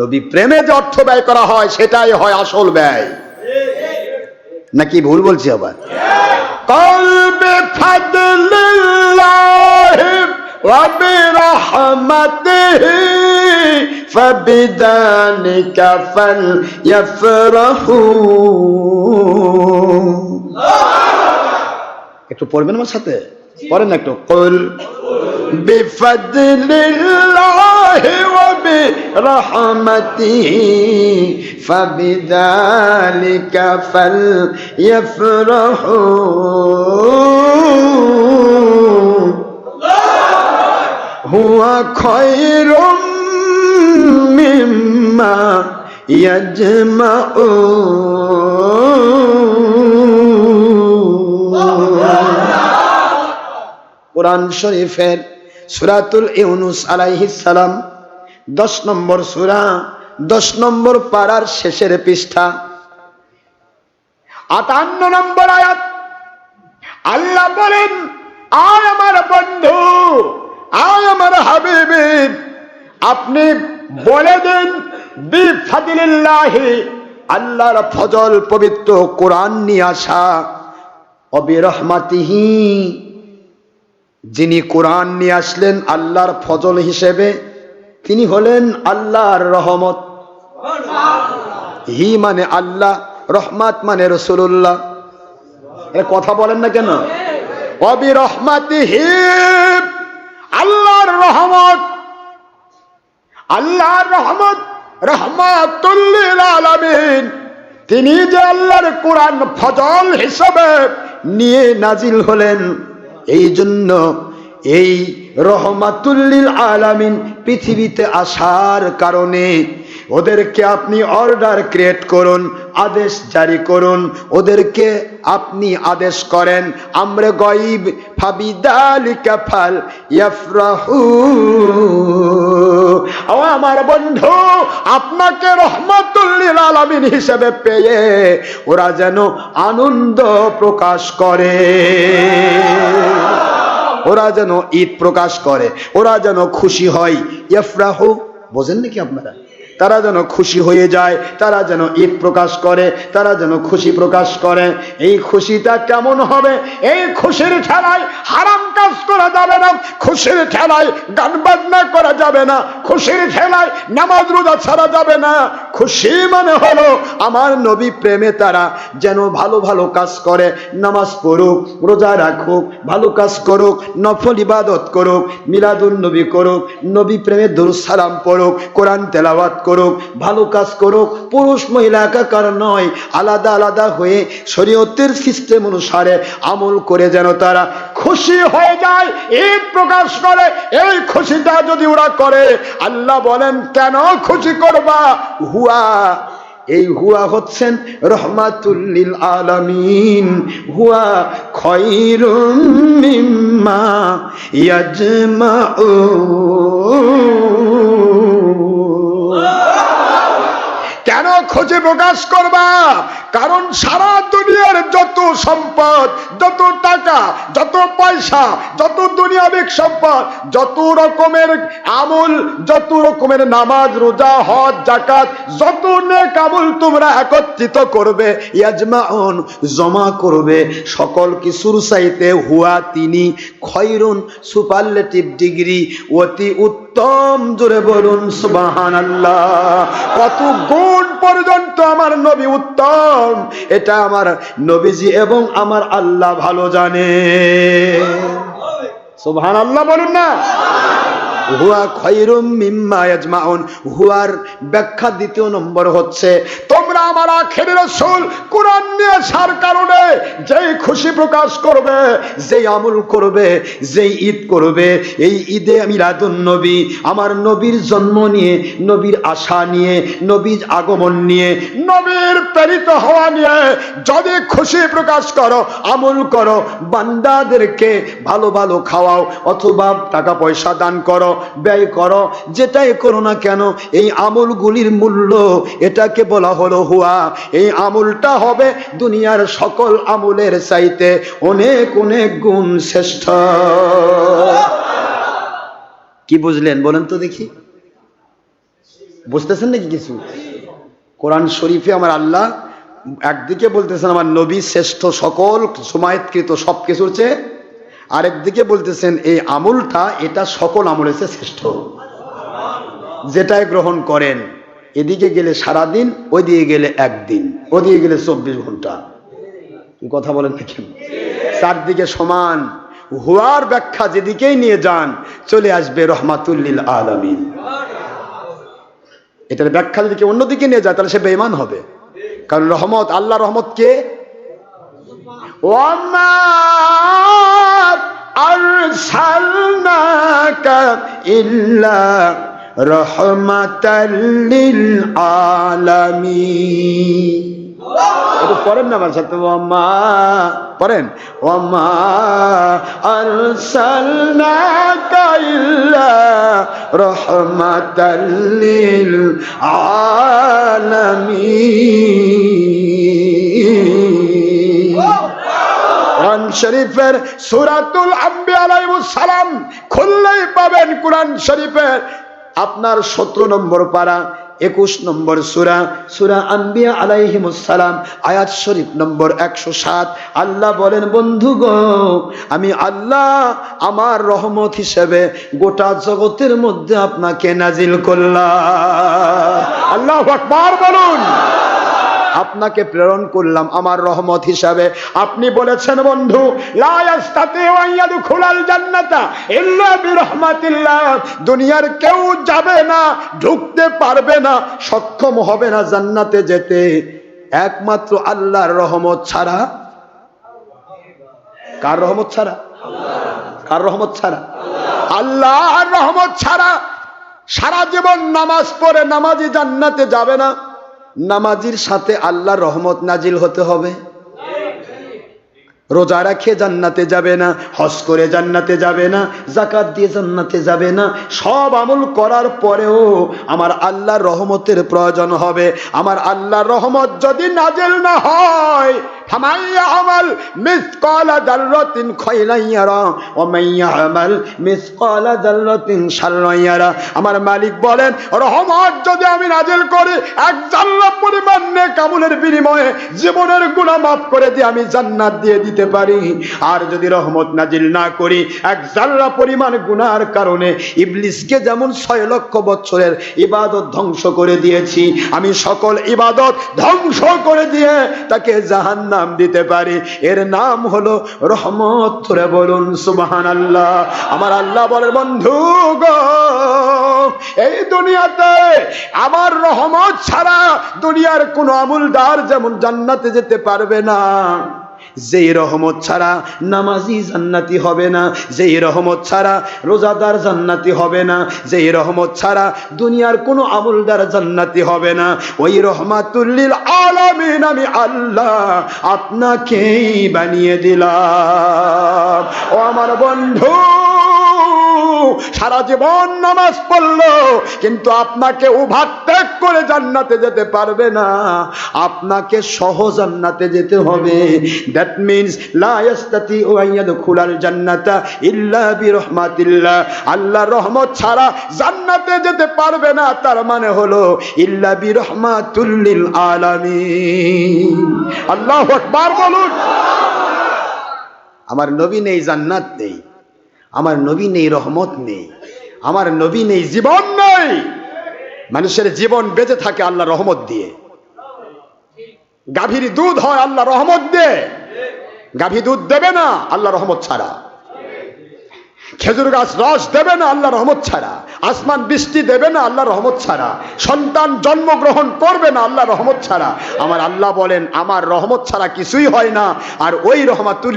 নবী প্রেমে যে অর্থ ব্যয় করা হয় সেটাই হয় আসল ব্যয় নাকি ভুল বলছি আবার কলবে ফাদলিল্লাহ وبرحمته فبذلك فليفرحوا একটু পড়বেন আমার সাথে পড়েন না একটু কল بفضل الله وبرحمته فبذلك فليفرحوا هو خير مما يجمعون কোরআন শরীফের সুরাতুল ইউনুস আলাইহিস সালাম দশ নম্বর সুরা, দশ নম্বর পাড়ার শেষের পৃষ্ঠা। আটান্ন নম্বর আয়াত, আল্লাহ বলেন আর আমার বন্ধু, আয় আমার হাবিবি, আপনি বলে দিন আল্লাহর ফজল পবিত্র কোরআন নিয়ে আসা। অবিরহমাতিহি, যিনি কোরআন নিয়ে আসলেন, আল্লাহর ফজল হিসেবে তিনি হলেন আল্লাহর রহমত। হি মানে আল্লাহ, রহমাত মানে রসুল্লাহ এ কথা বলেন না কেন? অবি রহমাতি হি আল্লাহর রহমত। আল্লাহর রহমত রহমাতুল্লিল তিনি যে আল্লাহর কোরআন ফজল হিসেবে নিয়ে নাজিল হলেন এই জন্য এই রহমাতুল্লিল আলামিন পৃথিবীতে আসার কারণে ওদেরকে আপনি অর্ডার ক্রিয়েট করুন, আদেশ জারি করুন, ওদেরকে আপনি আদেশ করেন, আমরা গইব ফাবিদালিকা ফাল ইয়াফরাহু। ও আমার বন্ধু, আপনাকে রহমাতুল্লিল আলামিন হিসেবে পেয়ে ওরা যেন আনন্দ প্রকাশ করে। ওরা যেন ঈদ প্রকাশ করে, ওরা যেন খুশি হয়। ইয়ফরাহ, বোঝেন নাকি আপনারা? তারা যেন খুশি হয়ে যায়, তারা যেন ঈদ প্রকাশ করে, তারা যেন খুশি প্রকাশ করে। এই খুশিটা কেমন হবে? এই খুশির ছাড়াই হারাম যাবে না খুশির ঠেলায় গান বাজনা করা যাবে না। খুশির ঠেলায় নামাজ রোজা ছাড়া যাবে না। খুশি মানে হলো আমার নবী প্রেমে তারা যেন ভালো ভালো কাজ করে, নামাজ পড়ুক, রোজা রাখুক, ভালো কাজ করুক, নফল ইবাদত করুক, মিলাদুন নবী করুক, নবী প্রেমে সালাম পড়ুক, কোরআন তেলাওয়াত করুক, ভালো কাজ করুক, পুরুষ মহিলা একাকার নয়, আলাদা আলাদা হয়ে শরীয়তের সিস্টেম অনুসারে আমল করে যেন তারা খুশি হয়ে যায়। ঈদ প্রকাশ করে, এই খুশিটা যদি ওরা করে, আল্লাহ বলেন, কেন খুশি করবা? হুয়া, এই হুয়া হচ্ছেন রহমাতুল্লিল আলামিন। হুয়া খৈরুম মিম্মা ইয়াজমাউন। কেন খোঁজে প্রকাশ করবা? কারণ সারা দুনিয়ার যত সম্পদ, যত টাকা, যত পয়সা, যত দুনিয়াবিক সম্পদ, যত রকমের আমল, যত রকমের নামাজ, রোজা, হজ জাকাত যত নেক আমল তোমরা একত্রিত করবে, ইয়াজমাউন, জমা করবে। সকল কিছুর চাইতে হুয়া তিনি খয়রুন সুপারলেটিভ ডিগ্রি অতি উত্তম জোরে বলুন সুবাহান আল্লাহ কত গুণ পর্যন্ত আমার নবী উত্তম। এটা আমার নবীজি এবং আমার আল্লাহ ভালো জানে। সুবাহান আল্লাহ বলুন না। হুয়া খৈরুম মিম্মা ইয়াজমাউন। হুয়ার ব্যাখ্যা দ্বিতীয় নম্বর হচ্ছে, তোমরা আমার আখের রসুল, কোরআন নিয়ে আসার কারণে যেই খুশি প্রকাশ করবে, যেই আমল করবে, যেই ঈদ করবে, এই ঈদে আমি মিলাদুন নবী, আমার নবীর জন্ম নিয়ে, নবীর আশা নিয়ে, নবীর আগমন নিয়ে, নবীর প্রেরিত হওয়া নিয়ে যদি খুশি প্রকাশ করো, আমল করো, বান্দাদেরকে ভালো ভালো খাওয়াও, অথবা টাকা পয়সা দান করো ব্যয় করো। যেটাই করো না কেন, এই আমলগুলির মূল্য এটাকে বলা হলো হুয়া। এই আমলটা হবে দুনিয়ার সকল আমলের চাইতে অনেক অনেক গুণ শ্রেষ্ঠ। কি বুঝলেন বলেন তো দেখি। বুঝতেছেন নাকি কিছু? কোরআন শরীফে আমার আল্লাহ একদিকে বলতেছেন, আমার নবী শ্রেষ্ঠ সকল, সমায়তকৃত সব কিছুর চেয়ে আরেকদিকে বলতেছেন, এই আমলটা, এটা সকল আমলের চেয়ে শ্রেষ্ঠ। যেটাই গ্রহণ করেন, এদিকে গেলে সারাদিন ওইদিকে গেলে একদিন, ওদিকে গেলে চব্বিশ ঘণ্টা। কথা বলেন দেখেন? চারদিকে সমান। হুয়ার ব্যাখ্যা যেদিকেই নিয়ে যান, চলে আসবে রহমাতুল্লিল আলমিন। এটার ব্যাখ্যা যদি কেউ অন্যদিকে নিয়ে যায়, তাহলে সে বেইমান হবে। কারণ রহমত আল্লাহ রহমত কে ইল্লা রহমাতাল লিল আলামিন একটু পড়েন না আমার সাথে ওয়ামা পড়েন। ওয়ামা আরসালনাকা ইল্লা রহমাতাল লিল আলামিন। কোরআন শরীফের সুরাতুল আম্বিয়া আলাইহিস সালাম খুললেই পাবেন কোরআন শরীফের। আপনার সতেরো নম্বর পারা, একুশ নম্বর সুরা সুরা আম্বিয়া আলাইহিমুসালাম আয়াত শরীফ নম্বর একশো সাত। আল্লাহ বলেন বন্ধু গো আমি আল্লাহ আমার রহমত হিসেবে গোটা জগতের মধ্যে আপনাকে নাজিল করলাম। আল্লাহ বলুন। আপনাকে প্রেরণ করলাম আমার রহমত হিসাবে। আপনি বলেছেন, বন্ধু দুনিয়ার কেউ যাবে না, ঢুকতে পারবে না, সক্ষম হবে না জান্নাতে যেতে। একমাত্র আল্লাহর রহমত ছাড়া কার রহমত ছাড়া? কার রহমত ছাড়া? আল্লাহর রহমত ছাড়া সারা জীবন নামাজ পড়ে নামাজি জান্নাতে যাবে না। নামাজির সাথে আল্লাহর রহমত নাজিল হতে হবে। রোজা রাখে জান্নাতে যাবে না, হজ করে জান্নাতে যাবে না জাকাত দিয়ে জান্নাতে যাবে না। সব আমল করার পরেও আমার আল্লাহর রহমতের প্রয়োজন হবে। আমার আল্লাহর রহমত যদি নাজেল না হয় আমার মালিক বলেন, রহমত যদি আমি নাজেল করি, এক জাল্লা পরিমাণ নেক আমলের বিনিময়ে জীবনের গুণা মাফ করে দিয়ে আমি জান্নাত দিয়ে দিতে পারি। আর যদি রহমত নাজিল না করি, এক জাল্লা পরিমাণ গুনার কারণে ইবলিসকে যেমন ছয় লক্ষ বছরের ইবাদত ধ্বংস করে দিয়েছি, আমি সকল ইবাদত ধ্বংস করে দিয়ে তাকে জাহান্নাম দিতে পারি। এর নাম হলো রহমত। ধরে বলুন সুবাহান আল্লাহ আমার আল্লাহ বলে বন্ধু গো, এই দুনিয়াতে আমার রহমত ছাড়া দুনিয়ার কোনো আমুলদার যেমন জান্নাতে যেতে পারবে না। যেই রহমত ছাড়া নামাজি জান্নাতি হবে না, যেই রহমত ছাড়া রোজাদার জান্নাতি হবে না, যেই রহমত ছাড়া দুনিয়ার কোনো আমলদার জান্নাতি হবে না। ওই রহমাতুল্লিল আলামিন আমি আল্লাহ আপনাকেই বানিয়ে দিলাম। ও আমার বন্ধু! সারা জীবন নামাজ পড়ল, কিন্তু আপনাকে ত্যাগ করে জান্নাতে যেতে পারবে না। আপনাকে সহ জান্নাতে যেতে হবে। দ্যাট মিনস লা ইয়াস্তাতি আইয়াদখুলাল জান্নাতা ইল্লা বিরহমাতিল্লাহ। আল্লাহর রহমত ছাড়া জান্নাতে যেতে পারবে না, তার মানে হলো, ইল্লা বিরহমাতুল লিল আলামিন। আল্লাহু আকবার বলুন। আমার নবী নেই, জান্নাত নেই। আমার নবী নেই, রহমত নেই। আমার নবী নেই, জীবন নেই। মানুষের জীবন বেঁচে থাকে আল্লাহ রহমত দিয়ে। গাভীর দুধ হয় আল্লাহ রহমত দিয়ে। গাভী দুধ দেবে না, আল্লাহ রহমত ছাড়া। খেজুর গাছ রস দেবে না, আল্লাহ রহমত ছাড়া। আসমান বৃষ্টি দেবে না, আল্লাহ রহমত ছাড়া। সন্তান জন্মগ্রহণ করবে না, আল্লাহ রহমত ছাড়া। আমার আল্লাহ বলেন, আমার রহমত ছাড়া কিছুই হয় না, আর ওই রহমাতুল